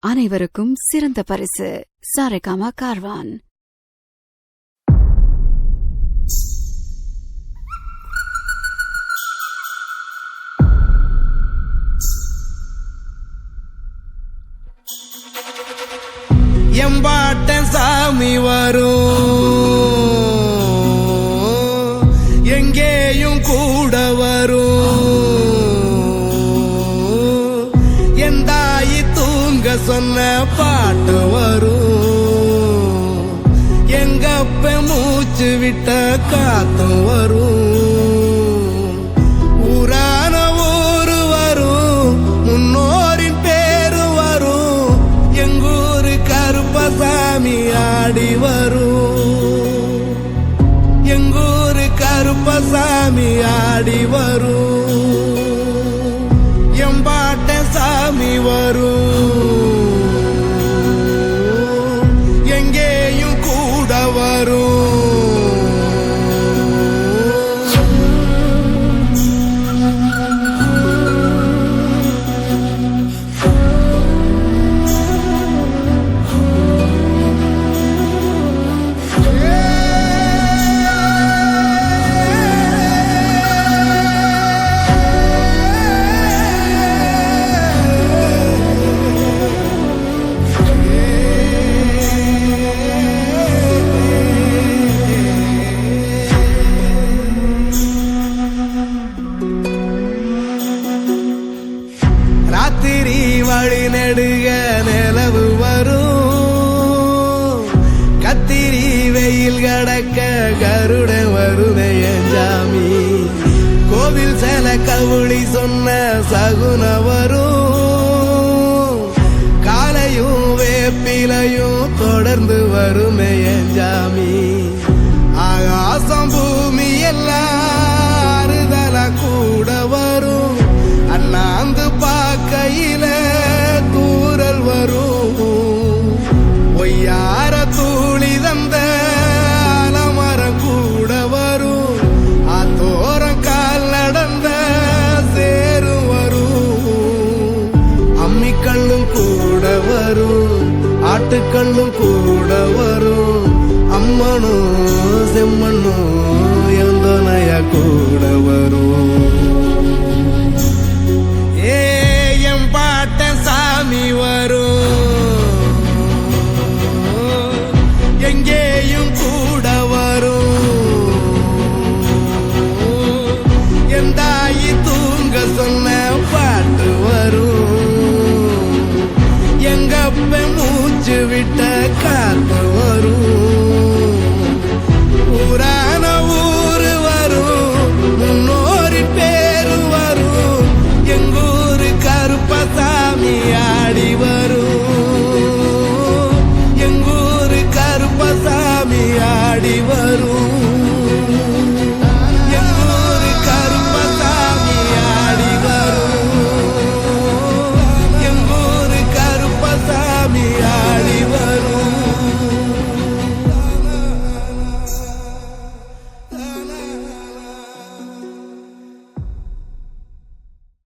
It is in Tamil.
அனைவருக்கும் சிறந்த பரிசு. சாரேகாமா கார்வான். எம்பாட்டன் சாமி வரும். சொன்ன பாட்டு வரும். எங்கப்ப மூச்சு விட்ட காத்தும் வரும். ஊரான ஊரு வரும். முன்னோரின் பேரு வரும். எங்கூரு கருப்பசாமி ஆடி வரும். நெடுக நிலவு வரும். கத்திரி வெயில் கடக்க கருட வருடைய ஜாமி கோவில் செல கவுளி சொன்ன சகுன வரும். காலையும் வேப்பிலையும் தொடர்ந்து வருமைய என் ஆட்டுக்கல்லும் கூட வரும். அம்மனும் செம்மண்ணும் எந்தனையா கூட வரும்.